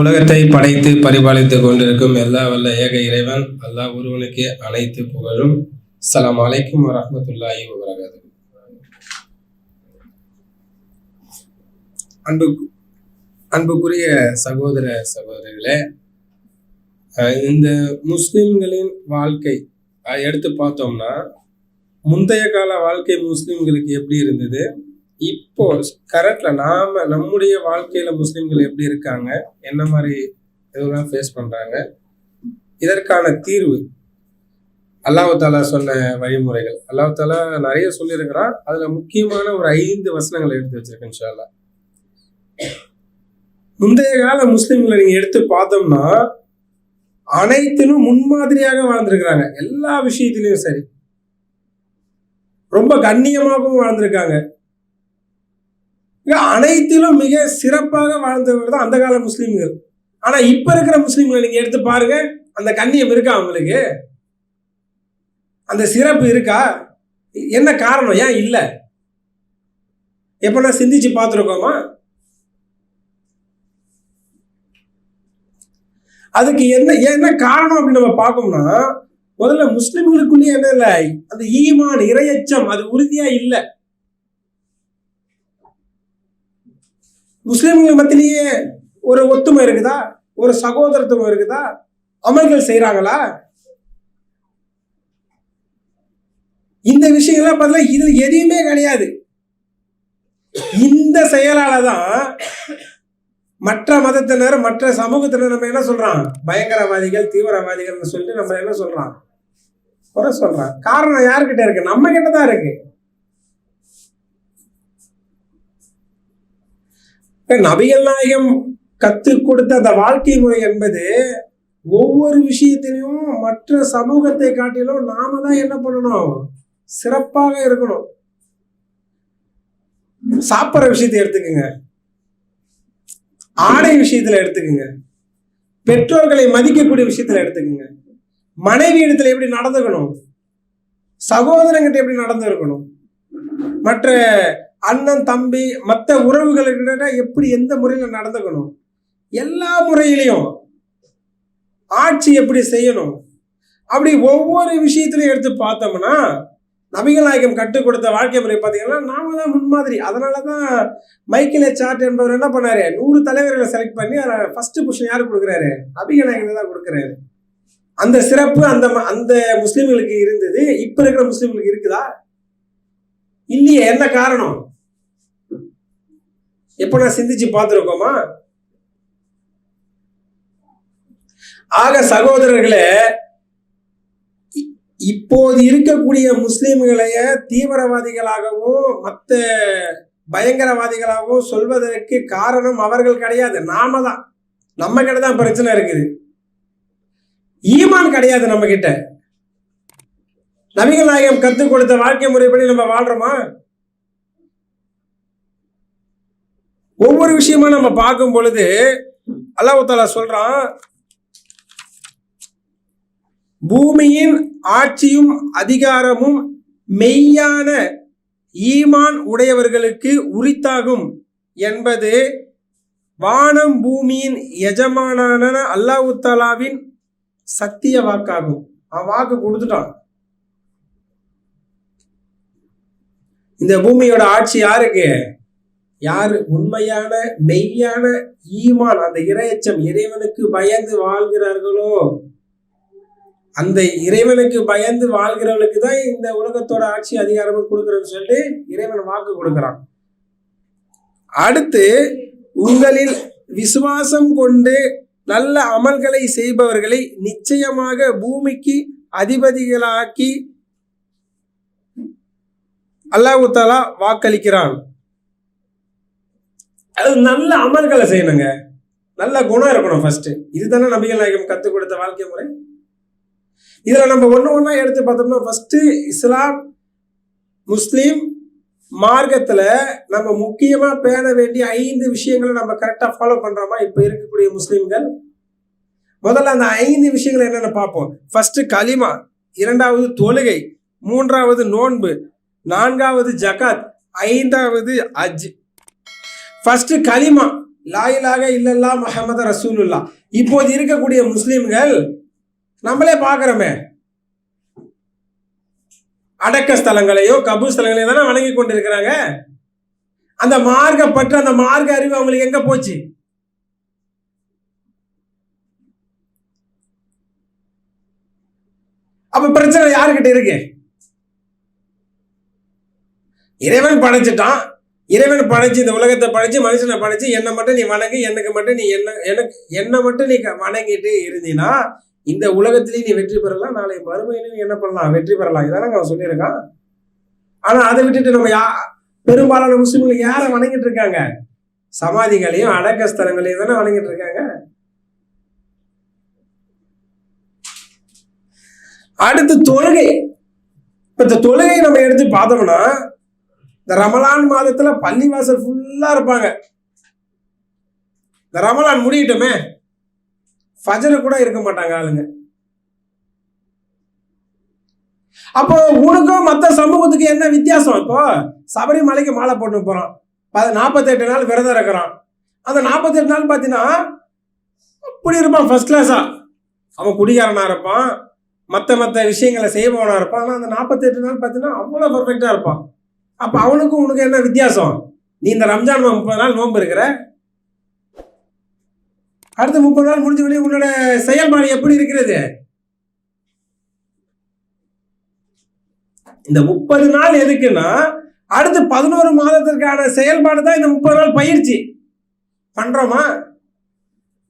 உலகத்தை படைத்து பரிபாலித்துக் கொண்டிருக்கும் எல்லா வல்ல ஏக இறைவன் அல்லாஹ் ஒருவனுக்கு அனைத்து புகழும். சலாம் அலைக்கும் வரமத்துல்லாஹி வரகாது அன்பு அன்புக்குரிய சகோதர சகோதரிகளே அஹ் இந்த முஸ்லிம்களின் வாழ்க்கை எடுத்து பார்த்தோம்னா முந்தைய கால வாழ்க்கை முஸ்லிம்களுக்கு எப்படி இருந்தது? இப்போ கரெக்ட்ல நாம நம்முடைய வாழ்க்கையில முஸ்லிம்கள் எப்படி இருக்காங்க? என்ன மாதிரி இதெல்லாம் ஃபேஸ் பண்றாங்க? இதற்கான தீர்வு. அல்லாஹு தாலா சொன்ன வழிமுறைகள். அல்லாஹு தாலா நிறைய சொல்லியிருக்கிறான். அதுல முக்கியமான ஒரு ஐந்து வசனங்களை எடுத்து வச்சிருக்கேன் இன்ஷால்லா முந்தைய கால முஸ்லிம்களை நீங்க எடுத்து பார்த்தோம்னா அனைத்திலும் முன்மாதிரியாக வாழ்ந்திருக்கிறாங்க. எல்லா விஷயத்திலையும் சரி. ரொம்ப கண்ணியமாகவும் வாழ்ந்திருக்காங்க. அனைத்திலும் மிக சிறப்பாக வாழ்ந்தவர் தான் அந்த கால முஸ்லீம்கள். ஆனா இப்ப இருக்கிற முஸ்லீம்களை நீங்க எடுத்து பாருங்க அந்த கண்ணியம் இருக்கா அவங்களுக்கு? அந்த சிறப்பு இருக்கா? என்ன காரணம்? ஏன் இல்லை? எப்ப சிந்திச்சு பார்த்துருக்கோமா? அதுக்கு என்ன என்ன காரணம் அப்படின்னு நம்ம பார்க்கோம்னா முதல்ல முஸ்லிம்களுக்குள்ளேயே என்ன இல்லை அந்த ஈமான் இரையச்சம் அது உறுதியா இல்லை. முஸ்லீம்கள் மத்தியிலேயே ஒரு ஒத்துமை இருக்குதா? ஒரு சகோதரத்துவம் இருக்குதா? அமல்கள் செய்கிறாங்களா இந்த விஷயங்கள்லாம் பார்த்தா இதில் எதையுமே கிடையாது. இந்த செயலால தான் மற்ற மதத்தினர் மற்ற சமூகத்தினர் நம்ம என்ன சொல்றான்? பயங்கரவாதிகள் தீவிரவாதிகள்னு சொல்லிட்டு நம்ம என்ன சொல்றான்? குறை சொல்றான். காரணம் யாருக்கிட்ட இருக்கு? நம்ம கிட்ட தான் இருக்கு. நபிகள் நாயகம் கற்றுக் கொடுத்த அந்த வாழ்க்கை முறை என்பது ஒவ்வொரு விஷயத்திலையும் மற்ற சமூகத்தை காட்டிலும் நாம தான் என்ன பண்ணணும்? சிறப்பாக இருக்கணும். சாப்பிட்ற விஷயத்தை எடுத்துக்கோங்க. ஆடை விஷயத்துல எடுத்துக்கோங்க. பெற்றோர்களை மதிக்கக்கூடிய விஷயத்துல எடுத்துக்கோங்க. மனைவி இடத்துல எப்படி நடந்துக்கணும்? சகோதரங்கிட்ட எப்படி நடந்து இருக்கணும் மற்ற அண்ணன் தம்பி மற்ற உறவுகளுக்கிட்ட எப்படி எந்த முறையில் நடந்துக்கணும்? எல்லா முறையிலையும் ஆட்சி எப்படி செய்யணும்? அப்படி ஒவ்வொரு விஷயத்திலையும் எடுத்து பார்த்தோம்னா நபிகள் நாயகம் கற்றுக் கொடுத்த வாழ்க்கை முறை பார்த்தீங்கன்னா நாம தான் முன்மாதிரி. அதனால தான் மைக்கேல் சார்ட் என்பவர் என்ன பண்ணாரு? நூறு தலைவர்களை செலக்ட் பண்ணி ஃபர்ஸ்ட் பொசிஷன் யார் கொடுக்குறாரு? நபிகள் நாயகம் தான் கொடுக்குறாரு. அந்த சிறப்பு அந்த ம- அந்த முஸ்லீம்களுக்கு இருந்தது. இப்போ இருக்கிற முஸ்லீம்களுக்கு இருக்குதா? இல்லையே என்ன காரணம்? எப்போ நான் சிந்திச்சு பார்த்துருக்கோமா? ஆக சகோதரர்களே இ- இப்போது இருக்கக்கூடிய முஸ்லிம்களைய தீவிரவாதிகளாகவும் மற்ற பயங்கரவாதிகளாகவும் சொல்வதற்கு காரணம் அவர்கள் கிடையாது. நாம தான். நம்ம கிட்ட தான் பிரச்சனை இருக்குது. ஈமான் கிடையாது நம்ம கிட்ட. நபிகள் நாயகம் கற்றுக் கொடுத்த வாழ்க்கை முறைப்படி நம்ம வாழ்றோமா? ஒவ்வொரு விஷயமா நம்ம பார்க்கும் பொழுது அல்லாஹ் சொல்றான் பூமியின் ஆட்சியும் அதிகாரமும் மெய்யான ஈமான் உடையவர்களுக்கு உரித்தாகும் என்பது வானம் பூமியின் எஜமானான அல்லாஹாலாவின் சத்திய வாக்காகும். அவன் வாக்கு கொடுத்துட்டான். இந்த பூமியோட ஆட்சி யாருக்கு? யார்? உண்மையான மெய்யான ஈமான் அந்த இரையச்சம் இறைவனுக்கு பயந்து வாழ்கிறார்களோ? அந்த இறைவனுக்கு பயந்து வாழ்கிறவனுக்கு தான் இந்த உலகத்தோட ஆட்சி அதிகாரமும் கொடுக்குறேன்னு சொல்லிட்டு இறைவன் வாக்கு கொடுக்கிறான். அடுத்து உங்களில் விசுவாசம் கொண்டு நல்ல அமல்களை செய்பவர்களை நிச்சயமாக பூமிக்கு அதிபதிகளாக்கி அல்லாஹு தாலா வாக்களிக்கிறான். அது நல்ல அமல்களை செய்யணுங்க. நல்ல குணம் இருக்கணும் ஃபர்ஸ்ட் இதுதானே நபிகள் நாயகம் கற்றுக் கொடுத்த வாழ்க்கை முறை? இதில் நம்ம ஒன்று ஒன்றா எடுத்து பார்த்தோம்னா ஃபஸ்ட்டு இஸ்லாம் முஸ்லீம் மார்க்கத்தில் நம்ம முக்கியமாக பேண வேண்டிய ஐந்து விஷயங்களை நம்ம கரெக்டாக ஃபாலோ பண்ணுறோமா இப்போ இருக்கக்கூடிய முஸ்லீம்கள். முதல்ல அந்த ஐந்து விஷயங்கள் என்னென்ன பார்ப்போம். ஃபஸ்ட்டு கலிமா இரண்டாவது தொழுகை மூன்றாவது நோன்பு நான்காவது ஜகாத் ஐந்தாவது அஜ் ஃபர்ஸ்ட் கலிமா லாயிலாக இல்லல்லா முஹம்மது ரசூலுல்லா இப்போது இருக்கக்கூடிய முஸ்லீம்கள் நம்மளே பார்க்குறோமே. அடக்க ஸ்தலங்களையோ கபூர் ஸ்தலங்களையோ தானே வணங்கி கொண்டிருக்கிறாங்க. அந்த மார்க்க பற்று அந்த மார்க்க அறிவு அவங்களுக்கு எங்க போச்சு? அப்ப பிரச்சனை யாருக்கிட்ட இருக்கு? இறைவன் படைச்சிட்டான். இறைவன் படைச்சு இந்த உலகத்தை படைச்சு மனுஷனை படைச்சு என்னை மட்டும் நீ வணங்கி எனக்கு மட்டும் நீ என்ன எனக்கு என்னை மட்டும் நீ க- வணங்கிட்டு இருந்தீன்னா இந்த உலகத்திலேயும் நீ வெற்றி பெறலாம். நாளை மறுமையிலும் நீ என்ன பண்ணலாம்? வெற்றி பெறலாம். இதானங்க அவன் சொல்லியிருக்கான். ஆனா அதை விட்டுட்டு நம்ம யா பெரும்பாலான முஸ்லீம்கள் யாரை வணங்கிட்டு இருக்காங்க? சமாதிகளையும் அடக்க ஸ்தலங்களையும் தானே வணங்கிட்டு இருக்காங்க. அடுத்து தொழுகை. இப்ப இந்த தொழுகையை நம்ம எடுத்து பார்த்தோம்னா இந்த ரமலான் மாதத்துல பள்ளிவாசல் ஃபுல்லா இருப்பாங்க. இந்த ரமலான் முடியட்டுமே ஃபஜரு கூட இருக்க மாட்டாங்க ஆளுங்க. அப்போ உனக்கும் மற்ற சமூகத்துக்கு என்ன வித்தியாசம்? இப்போ சபரிமலைக்கு மாலை போட்டு போகிறான் ப- நாற்பத்தெட்டு நாள் விரதம் இருக்கிறான் அந்த நாற்பத்தெட்டு நாள் பார்த்தீங்கன்னா அப்படி இருப்பான் ஃபர்ஸ்ட் கிளாஸா அவன் குடிகாரனா இருப்பான். மற்ற மற்ற விஷயங்களை செய்பவனா இருப்பான். ஆனால் அந்த நாற்பத்தெட்டு நாள் பார்த்தீங்கன்னா அவ்வளோ பர்ஃபெக்டாக இருப்பான். அப்போ அவனுக்கும் உனக்கு என்ன வித்தியாசம்? நீ இந்த ரம்ஜான் முப்பது நாள் நோன்பு இருக்கிற? அடுத்த முப்பது நாள் முடிஞ்ச வெளியே உன்னோட செயல்பாடு எப்படி இருக்கிறது? இந்த முப்பது நாள் எதுக்குன்னா அடுத்து பதினோரு மாதத்திற்கான செயல்பாடு தான் இந்த முப்பது நாள் பயிற்சி. பண்றோமா?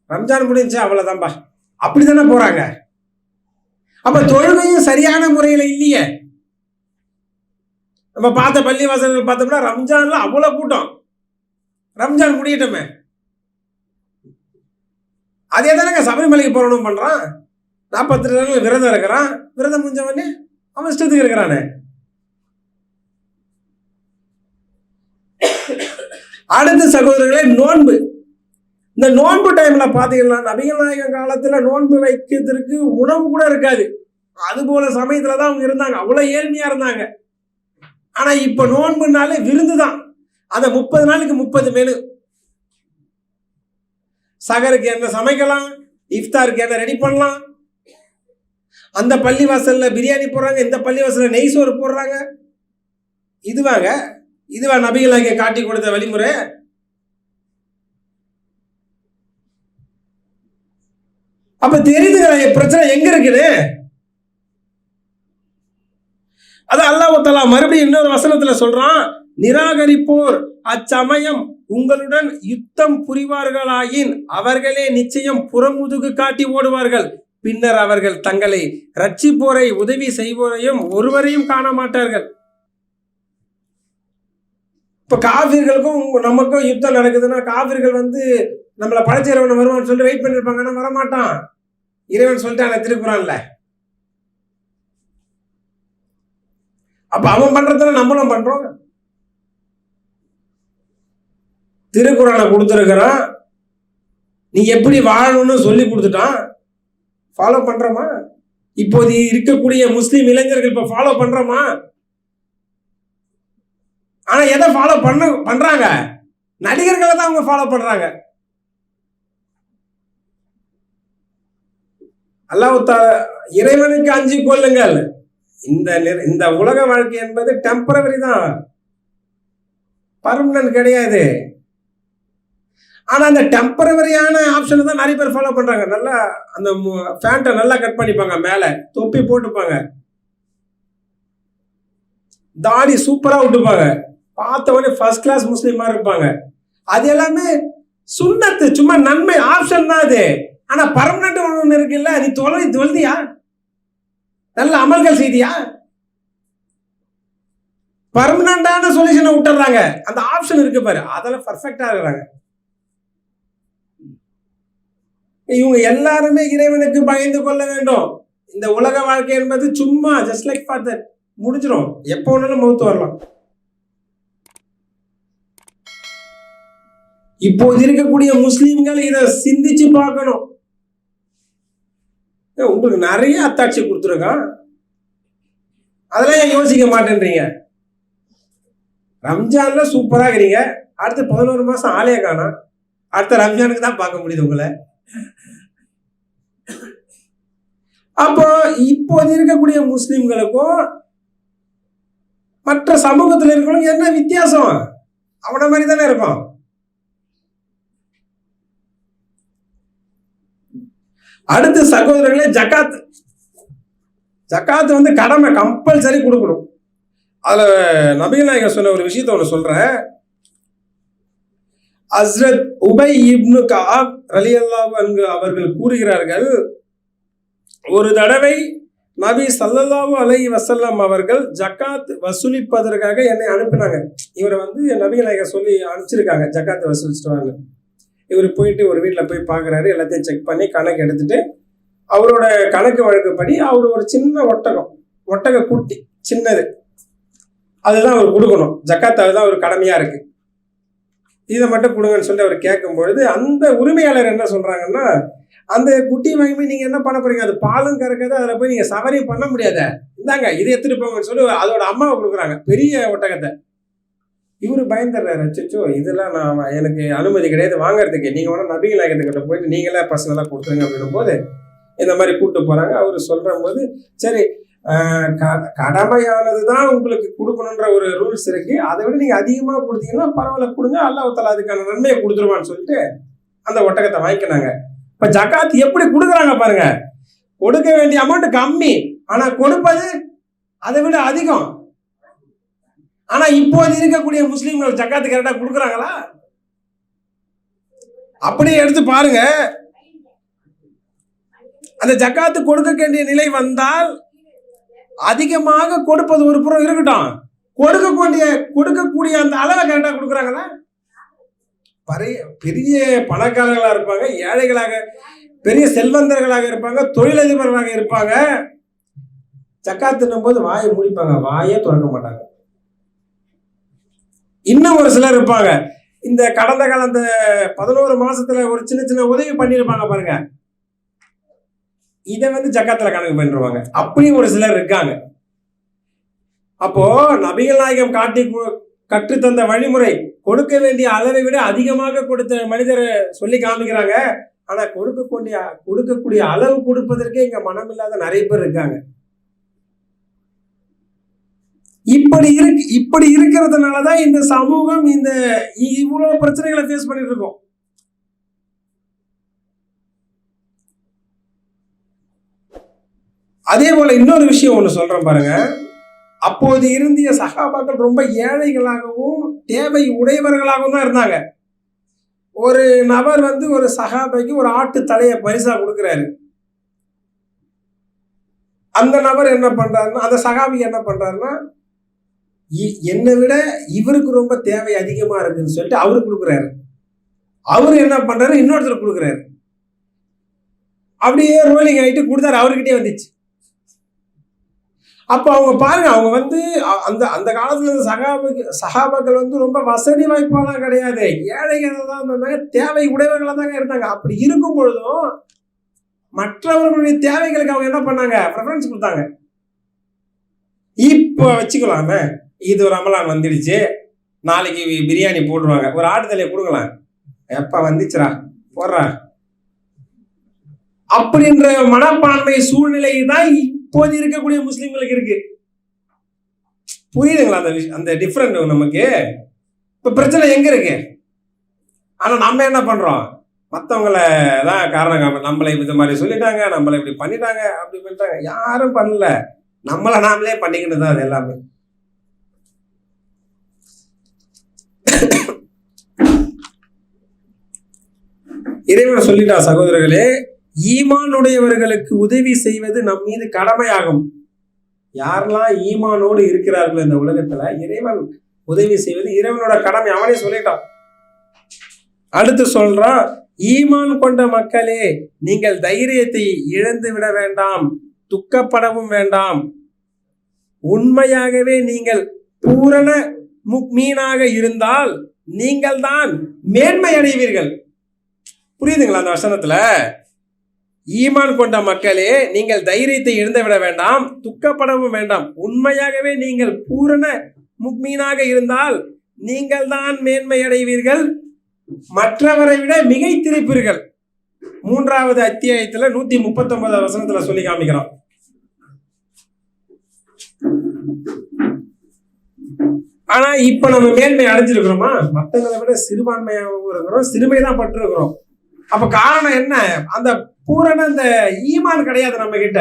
ரம்ஜான் முடிஞ்சு அவ்வளவுதான்பா. அப்படித்தானே போறாங்க. அப்ப தொழுகையும் சரியான முறையில இல்லையே. நம்ம பார்த்த பள்ளிவாசல்கள் பார்த்தோம்னா ரம்ஜான்ல அவ்வளோ கூட்டம். ரம்ஜான் முடியட்டுமே. அதே தானே சபரிமலைக்கு போகணும் பண்ணுறான் நாற்பத்தி நாள் விரதம் இருக்கிறான். விரதம் முடிஞ்சவனே அவன் இஷ்டத்துக்கு இருக்கிறானே. அடுத்த சகோதரர்களே நோன்பு. இந்த நோன்பு டைம்ல பாத்தீங்கன்னா நபிகள் நாயகம் காலத்துல நோன்பு வைக்கிறதுக்கு உணவு கூட இருக்காது. அது போல சமயத்துல தான் அவங்க இருந்தாங்க. அவ்வளவு ஏழ்மையா இருந்தாங்க. ஆனா இப்ப நோன்புனாலே விருந்து தான் அந்த முப்பது நாளுக்கு முப்பது மெனு சகருக்கு என்ன சமைக்கலாம்? இஃப்தாருக்கு என்ன ரெடி பண்ணலாம்? அந்த பள்ளிவாசல்ல பிரியாணி போடுறாங்க இந்த பள்ளி வாசலில் நெய் சோறு போடுறாங்க. இதுவாங்க இதுவா நபிகளாகிய காட்டி கொடுத்த வழிமுறை. அப்ப தெரியுதுங்க பிரச்சனை எங்க இருக்குன்னு அது அல்லாஹ் தலா மறுபடியும் இன்னொரு வசனத்துல சொல்றான் நிராகரிப்போர் அச்சமயம் உங்களுடன் யுத்தம் புரிவார்களாயின் அவர்களே நிச்சயம் புறமுதுகு காட்டி ஓடுவார்கள். பின்னர் அவர்கள் தங்களை ரட்சிப்போரை உதவி செய்வோரையும் ஒருவரையும் காண மாட்டார்கள். இப்ப காவிர்களுக்கும் நமக்கும் யுத்தம் நடக்குதுன்னா காவிர்கள் வந்து நம்மளை படைச்சிறவன் வருவான்னு சொல்லிட்டு வெயிட் பண்ணிருப்பாங்க ஆனா வரமாட்டான். இறைவன் சொல்லிட்டான் திருக்குறான்ல. அப்ப அவன் பண்றதுல நம்மளும் பண்றோம்? திருக்குறானை கொடுத்துருக்கிறான் நீ எப்படி வாழணும்னு சொல்லி கொடுத்துட்டான்? ஃபாலோ பண்றோமா? இப்போது இருக்கக்கூடிய முஸ்லீம் இளைஞர்கள் இப்ப ஃபாலோ பண்றோமா? ஆனா எதை ஃபாலோ பண்ண பண்றாங்க? நடிகர்களை தான் அவங்க ஃபாலோ பண்றாங்க. அல்லாஹ் இறைவனுக்கு அஞ்சு கொள்ளுங்கள். இந்த இந்த உலக வாழ்க்கை என்பது டெம்பரவரி தான். பர்மனன்ட் கிடையாது. ஆனால் அந்த டெம்பரவரியான ஆப்ஷனை தான் நிறைய பேர் ஃபாலோ பண்ணுறாங்க நல்லா அந்த ஃபேண்ட்டை நல்லா கட் பண்ணிப்பாங்க மேலே. தொப்பி போட்டுப்பாங்க. தாடி சூப்பராக விட்டுப்பாங்க பார்த்தவொடனே ஃபர்ஸ்ட் கிளாஸ் முஸ்லீமாக இருப்பாங்க. அது எல்லாமே சுண்ணத்து சும்மா நன்மை ஆப்ஷன் தான் அது. ஆனால் பர்மனன்ட் ஒன்று இருக்குல்ல நீ தொலை தொழுதியா நல்ல அமல்கள் செய்தியா? பர்மனண்டான சொல்யூஷனை விட்டுறாங்க. அந்த ஆப்ஷன் இருக்கு பாரு. அதெல்லாம் பர்ஃபெக்டாக இருக்கிறாங்க. இவங்க எல்லாருமே இறைவனுக்கு பயந்து கொள்ள வேண்டும். இந்த உலக வாழ்க்கை என்பது சும்மா ஜஸ்ட் லைக் ஃபார் தட் முடிஞ்சிடும் எப்போ வேணாலும் மௌத்து வரலாம். இப்போது இருக்கக்கூடிய முஸ்லீம்கள் இதை சிந்திச்சு பார்க்கணும். உங்களுக்கு நிறைய அத்தாட்சி கொடுத்துருக்கான். அதெல்லாம் ஏன் யோசிக்க மாட்டேன்றீங்க? ரம்ஜான்ல சூப்பராக இருக்கிறீங்க அடுத்து பதினோரு மாதம் ஆலய காணும். அடுத்த ரம்ஜானுக்கு தான் பார்க்க முடியுது உங்களை. அப்போ இப்போது இருக்கக்கூடிய முஸ்லீம்களுக்கும் மற்ற சமூகத்தில் இருக்கிறவங்க என்ன வித்தியாசம்? அவனை மாதிரி தானே இருக்கும் அடுத்து சகோதரர்களே ஜக்காத். ஜக்காத் வந்து கடமை கம்பல்சரி கொடுக்கணும். அதில் நபிகள் நாயகர் சொன்ன ஒரு விஷயத்த ஒன்று சொல்றேன். அஸ்ரத் உபை இப்னு காப் ரலியல்லாஹு அன்கு அவர்கள் கூறுகிறார்கள் ஒரு தடவை நபி சல்லல்லாஹு அலை வசல்லம் அவர்கள் ஜக்காத் வசூலிப்பதற்காக என்னை அனுப்பினாங்க. இவரை வந்து நபிகள் நாயகர் சொல்லி அனுப்பிச்சிருக்காங்க ஜக்காத் வசூலிச்சிட்டு வாங்க இவர் போயிட்டு ஒரு வீட்டில் போய் பார்க்குறாரு எல்லாத்தையும் செக் பண்ணி கணக்கு எடுத்துட்டு அவரோட கணக்கு வழக்குப்படி அவர் ஒரு சின்ன ஒட்டகம் ஒட்டக குட்டி சின்னது. அதுதான் அவர் கொடுக்கணும். ஜக்காத் அதுதான் அவர் கடமையா இருக்கு. இதை மட்டும் கொடுங்கன்னு சொல்லி அவர் கேட்கும் பொழுது அந்த உரிமையாளர் என்ன சொல்றாங்கன்னா அந்த குட்டி வாங்கி போய் நீங்க என்ன பண்ண போறீங்க? அது பாலும் கறக்காது அதில் போய் நீங்க சவரியும் பண்ண முடியாத. இந்தாங்க இதை எடுத்துட்டு போங்கன்னு சொல்லி அதோட அம்மாவை கொடுக்குறாங்க. பெரிய ஒட்டகத்தை. இவரு பயந்துடுறாரு. அச்சோ இதெல்லாம் நான் எனக்கு அனுமதி கிடையாது. வாங்குறதுக்கு. நீங்கள் வேணால் நபிகள் நாயகத்துக்கிட்ட போயிட்டு நீங்களே பர்சனலாக கொடுத்துருங்க அப்படின்னும் போது இந்த மாதிரி கூப்பிட்டு போகிறாங்க அவர் சொல்கிற போது சரி க- கடமையானது தான் உங்களுக்கு கொடுக்கணுன்ற ஒரு ரூல்ஸ் இருக்கு. அதை விட நீங்கள் அதிகமாக கொடுத்தீங்கன்னா பரவாயில்ல கொடுங்க. அல்லாஹ் அதுக்கான நன்மையை கொடுத்துருவான்னு சொல்லிட்டு அந்த ஒட்டகத்தை வாங்கிக்கினாங்க. இப்போ ஜக்காத் எப்படி கொடுக்குறாங்க பாருங்க. கொடுக்க வேண்டிய அமௌண்ட் கம்மி. ஆனால் கொடுப்பது அதை விட அதிகம். ஆனா இப்போது இருக்கக்கூடிய முஸ்லீம்கள் ஜக்காத்து கரெக்டாக கொடுக்குறாங்களா? அப்படியே எடுத்து பாருங்க. அந்த ஜக்காத்து கொடுக்க வேண்டிய நிலை வந்தால் அதிகமாக கொடுப்பது ஒரு புறம் இருக்கட்டும். கொடுக்கக்கூடிய கொடுக்கக்கூடிய அந்த அளவை கரெக்டாக கொடுக்குறாங்களா? பறைய பெரிய பணக்காரர்களாக இருப்பாங்க ஏழைகளாக பெரிய செல்வந்தர்களாக இருப்பாங்க தொழிலதிபர்களாக இருப்பாங்க. ஜக்காத்துன்னும் போது வாயை முடிப்பாங்க வாயே திறக்க மாட்டாங்க. இன்னும் ஒரு சிலர் இருப்பாங்க. இந்த கடந்த கால அந்த பதினோரு மாசத்துல ஒரு சின்ன சின்ன உதவி பண்ணியிருப்பாங்க பாருங்க. இதை வந்து ஜக்காத்துல கணக்கு பண்ணிடுவாங்க அப்படி ஒரு சிலர் இருக்காங்க. அப்போ நபிகள் நாயகம் காட்டி கற்றுத்தந்த வழிமுறை கொடுக்க வேண்டிய அளவை விட அதிகமாக கொடுத்த மனிதர் சொல்லி காமிக்கிறாங்க. ஆனா கொடுக்கக்கூடிய கொடுக்கக்கூடிய அளவு கொடுப்பதற்கே இங்க மனம் இல்லாத நிறைய பேர் இருக்காங்க. இப்படி இருக்கு இப்படி இருக்கிறதுனால தான் இந்த சமூகம் இந்த இவ்வளோ இவ்வளவு பிரச்சனைகளை ஃபேஸ் பண்ணிட்டு இருக்கோம். அதே போல இன்னொரு விஷயம் ஒன்று சொல்றேன் பாருங்க. அப்போது இருந்திய சகாபாக்கள் ரொம்ப ஏழைகளாகவும் தேவை உடையவர்களாகவும் தான் இருந்தாங்க. ஒரு நபர் வந்து ஒரு சகாபைக்கு ஒரு ஆட்டு தலையை பரிசா கொடுக்குறாரு. அந்த நபர் என்ன பண்றாருன்னா அந்த சகாபி என்ன பண்றாருன்னா என்னை விட இவருக்கு ரொம்ப தேவை அதிகமாக இருக்குன்னு சொல்லிட்டு அவரு கொடுக்குறாரு. அவரு என்ன பண்ணுறாரு இன்னொருத்தர் கொடுக்குறாரு. அப்படியே ரோலிங் ஆகிட்டு கொடுத்தாரு. அவர்கிட்டே வந்துச்சு. அப்போ அவங்க பாருங்க அவங்க வந்து அ- அந்த அந்த காலத்துல இருந்த சகாப சகாபாக்கள் வந்து ரொம்ப வசதி வாய்ப்பாலாம் கிடையாது. ஏழைகள் தான் இருந்தாங்க தேவை உடையவர்களாக தாங்க இருந்தாங்க. அப்படி இருக்கும் பொழுதும் மற்றவர்களுடைய தேவைகளுக்கு அவங்க என்ன பண்ணாங்க? ப்ரிஃபரன்ஸ் கொடுத்தாங்க. இப்போ வச்சுக்கலாமே. இது ரமலான் வந்துடுச்சு. நாளைக்கு பிரியாணி போடுவாங்க. ஒரு ஆடுதலையை கொடுக்கலாம் எப்போ வந்துச்சுரா போடுறா. அப்படின்ற மனப்பான்மை சூழ்நிலை தான் இப்போது இருக்கக்கூடிய முஸ்லீம்களுக்கு இருக்கு. புரியுதுங்களா அந்த விஷயம் அந்த டிஃப்ரெண்ட் நமக்கு? இப்போ பிரச்சனை எங்கே இருக்கு? ஆனால் நம்ம என்ன பண்ணுறோம் மற்றவங்கள தான் காரணம் காம- நம்மளை இந்த மாதிரி சொல்லிட்டாங்க நம்மளை இப்படி பண்ணிட்டாங்க அப்படி பண்ணிட்டாங்க. யாரும் பண்ணல. நம்மளை நாமளே பண்ணிக்கிட்டு தான் அது எல்லாமே. இறைவன் சொல்லிட்டா சகோதரர்களே ஈமானுடையவர்களுக்கு உதவி செய்வது நம் மீது கடமையாகும். யாரெல்லாம் ஈமானோடு இருக்கிறார்கள் இந்த உலகத்துல இறைவன் உதவி செய்வது இறைவனோட கடமை. அவனே சொல்லிட்டான் அடுத்து சொல்றான் ஈமான் கொண்ட மக்களே நீங்கள் தைரியத்தை இழந்து விட வேண்டாம் துக்கப்படவும் வேண்டாம். உண்மையாகவே நீங்கள் பூரண முக்மீனாக இருந்தால் நீங்கள் தான் மேன்மை அடைவீர்கள் புரியுதுங்களா அந்த வசனத்துல? ஈமான் கொண்ட மக்களே நீங்கள் தைரியத்தை இழந்து விட வேண்டாம் துக்கப்படவும் வேண்டாம். உண்மையாகவே நீங்கள் பூரண முக்மீனாக இருந்தால் நீங்கள் தான் மேன்மை அடைவீர்கள் மற்றவரை விட மிகைத்திருப்பீர்கள். மூன்றாவது அத்தியாயத்துல நூத்தி முப்பத்தி ஒன்பதாவது வசனத்துல சொல்லி காமிக்கிறோம். ஆனா இப்ப நம்ம மேன்மை அடைஞ்சிருக்கிறோமா? மத்தவங்களை விட சிறுபான்மையாகவும் இருக்கிறோம் சிறுமை தான் பட்டிருக்கிறோம். அப்ப காரணம் என்ன? அந்த பூரண அந்த ஈமான் கிடையாது நம்ம கிட்ட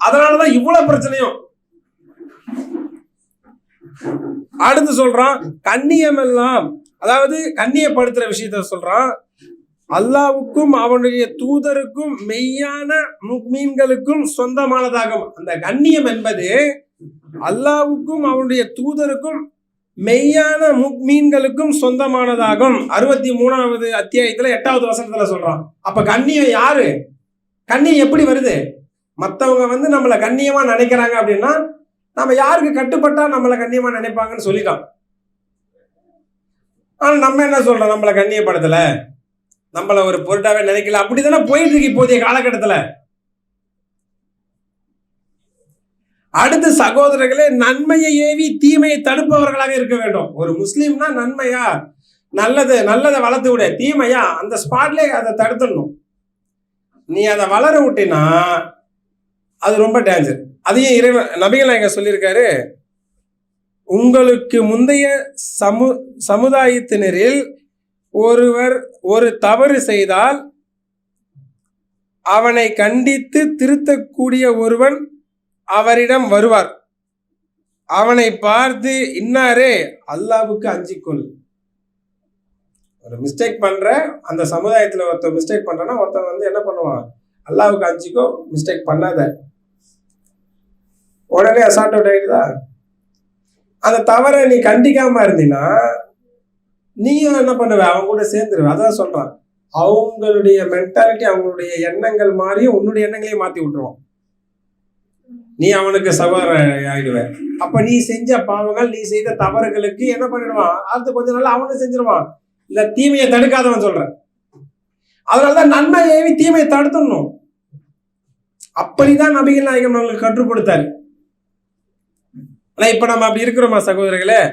அதனாலதான் இவ்வளவு பிரச்சனையும். அடுத்து சொல்றான் கண்ணியம் எல்லாம் அதாவது கண்ணியப்படுத்துற விஷயத்த சொல்றான். அல்லாவுக்கும் அவனுடைய தூதருக்கும் மெய்யான மீன்களுக்கும் சொந்தமானதாகும். அந்த கண்ணியம் என்பது அல்லாவுக்கும் அவனுடைய தூதருக்கும் மெய்யான மீன்களுக்கும் சொந்தமானதாகும். அறுபத்தி மூணாவது அத்தியாயத்துல எட்டாவது வசனத்துல சொல்றான். அப்ப கண்ணியம் யாரு? கண்ணியம் எப்படி வருது? மற்றவங்க வந்து நம்மளை கண்ணியமா நினைக்கிறாங்க அப்படின்னா நம்ம யாருக்கு கட்டுப்பட்டா நம்மளை கண்ணியமா நினைப்பாங்கன்னு சொல்லிட்டோம் ஆனா நம்ம என்ன சொல்றோம்? நம்மளை கண்ணியப்படுத்தல. நம்மளை ஒரு பொருட்டாவே நினைக்கல. அப்படிதானே போயிட்டு இருக்கு இப்போதைய காலகட்டத்தில். அடுத்து சகோதரர்களே நன்மையை ஏவி தீமையை தடுப்பவர்களாக இருக்க வேண்டும். ஒரு முஸ்லீம்னா நன்மையா? நல்லது நல்லதை வளர்த்து விட. தீமையா? அந்த ஸ்பாட்லேயே அதை தடுத்துடணும். நீ அதை வளர விட்டினா அது ரொம்ப டேஞ்சர் அதையும் இறைவன் நபிகள் எங்க சொல்லியிருக்காரு உங்களுக்கு முந்தைய சமு சமுதாயத்தினரில் ஒருவர் ஒரு தவறு செய்தால் அவனை கண்டித்து திருத்தக்கூடிய ஒருவன் அவரிடம் வருவார். அவனை பார்த்து இன்னாரே அல்லாவுக்கு அஞ்சிக்கொள். ஒரு மிஸ்டேக் பண்ற அந்த சமுதாயத்துல ஒருத்தர் மிஸ்டேக் பண்றனா ஒருத்தன் வந்து என்ன பண்ணுவான்? அல்லாவுக்கு அஞ்சிக்கோ மிஸ்டேக் பண்ணாத. உடனே அசால்ட் அவுட் ஆயிடுதா? அந்த தவறை நீ கண்டிக்காம இருந்தீங்கன்னா நீயும் என்ன பண்ணுவ? அவங்க கூட சேர்ந்துருவ. அதான் சொல்றான். அவங்களுடைய மென்டாலிட்டி அவங்களுடைய எண்ணங்கள் மாறி உன்னுடைய எண்ணங்களையும் மாத்தி விட்டுருவான். நீ அவனுக்கு சகோதரன் ஆயிடுவ. அப்ப நீ செஞ்ச பாவங்கள் நீ செய்த தவறுகளுக்கு என்ன பண்ணிடுவான்? அடுத்து கொஞ்ச நாள் அவனும் செஞ்சிருவான். இந்த தீமையை தடுக்காதவன் சொல்றேன். அதனாலதான் நன்மை ஏவி தீமையை தடுத்துடணும். அப்படிதான் நபிகள் நாயகம் நம்மளுக்கு கற்றுக் கொடுத்தாரு. ஆனா இப்ப நம்ம அப்படி இருக்கிறோமா சகோதரர்களே?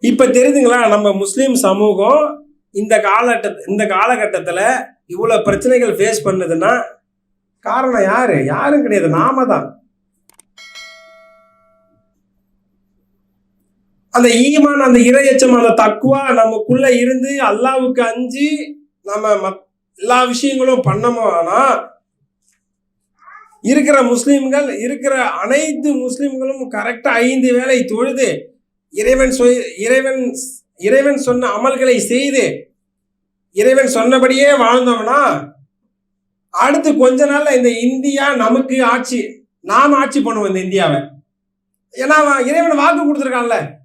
இப்ப தெரியுதுங்களா நம்ம முஸ்லீம் சமூகம் இந்த காலகட்ட இந்த காலகட்டத்துல இவ்வளவு பிரச்சனைகள் ஃபேஸ் பண்ணுதுன்னா காரணம் யாரு? யாரும் கிடையாது. நாம தான். அந்த ஈமான் அந்த இரையச்சம் அந்த தக்குவா நமக்குள்ள இருந்து அல்லாவுக்கு அஞ்சு நம்ம மத்- எல்லா விஷயங்களும் பண்ணோம்னா இருக்கிற முஸ்லீம்கள் இருக்கிற அனைத்து முஸ்லீம்களும் கரெக்டா ஐந்து வேலை தொழுது இறைவன் சொ இறைவன் இறைவன் சொன்ன அமல்களை செய்து இறைவன் சொன்னபடியே வாழ்ந்தோம்னா அடுத்து கொஞ்ச நாள்ல இந்த இந்தியா நமக்கு ஆட்சி நாம் ஆட்சி பண்ணுவோம் இந்த இந்தியாவை. ஏன்னா இறைவன் வாக்கு கொடுத்துருக்கான்ல.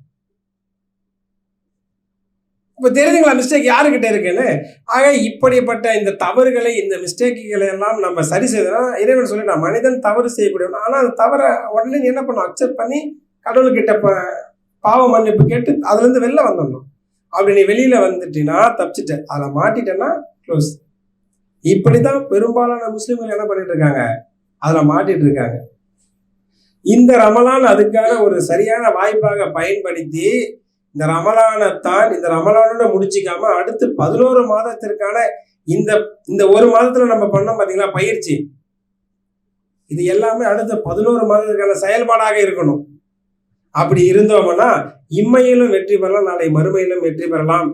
இப்ப தெரியுதுங்களா மிஸ்டேக் யாருக்கிட்ட இருக்குன்னு? ஆக இப்படிப்பட்ட இந்த தவறுகளை இந்த மிஸ்டேக்குகளை எல்லாம் நம்ம சரி செய்தோம்னா இறைவன் சொல்லிட்டான் மனிதன் தவறு செய்யக்கூடியவன். ஆனா அந்த தவறை உடனே என்ன பண்ணும் அக்செப்ட் பண்ணி கடவுள்கிட்ட ப- பாவ மன்னிப்பு கேட்டு அதுல இருந்து வெளில வந்துடணும். அப்படி நீ வெளியில வந்துட்டீங்கன்னா தப்பிச்சிட்ட. அதில் மாட்டிட்டேன்னா க்ளோஸ் இப்படிதான் பெரும்பாலான முஸ்லீம்கள் என்ன பண்ணிட்டு இருக்காங்க அதுல மாட்டிட்டு இருக்காங்க இந்த ரமலான் அதுக்கான ஒரு சரியான வாய்ப்பாக பயன்படுத்தி இந்த ரமலானை தான் இந்த ரமலானோட முடிச்சிக்காம அடுத்து பதினோரு மாதத்திற்கான இந்த இந்த ஒரு மாதத்துல நம்ம பண்ணோம் பாத்தீங்களா? பயிற்சி. இது எல்லாமே அடுத்த பதினோரு மாதத்துக்கான செயல்பாடாக இருக்கணும். அப்படி இருந்தோம்னா இம்மையிலும் வெற்றி பெறலாம் நாளை மறுமையிலும் வெற்றி பெறலாம்.